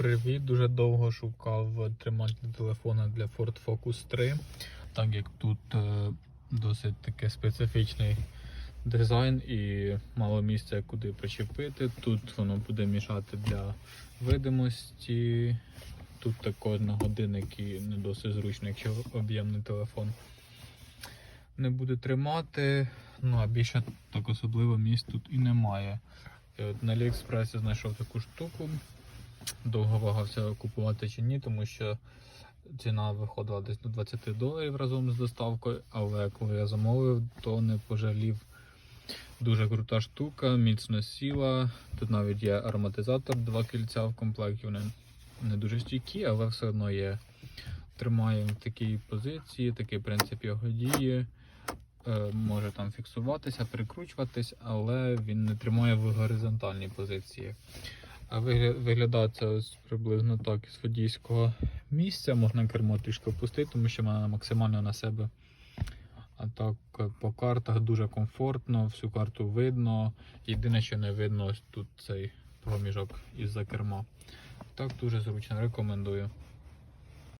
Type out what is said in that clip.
Привіт, дуже довго шукав триматель телефона для Ford Focus 3, так як тут е, досить таке специфічний дизайн і мало місця куди причепити. Тут воно буде мішати для видимості. Тут також на годинник і не досить зручно, якщо об'ємний телефон не буде тримати. Ну а більше так особливо місць тут і немає. І от на Аліекспресі знайшов таку штуку. Довго вагався купувати чи ні, тому що ціна виходила десь до 20 доларів разом з доставкою, але коли я замовив, то не пожалів. Дуже крута штука, міцно сіла. Тут навіть є ароматизатор, два кільця в комплекті. Вони не дуже стійкі, але все одно є. Тримає в такій позиції, такий принцип його дії. Е, може там фіксуватися, прикручуватись, але він не тримає в горизонтальній позиції. А виглядає це ось приблизно так із водійського місця. Можна кермо трішки опустити, тому що вона максимально на себе. А так е, по картах дуже комфортно, всю карту видно. Єдине, що не видно, ось тут цей проміжок із-за керма. Так дуже зручно, рекомендую.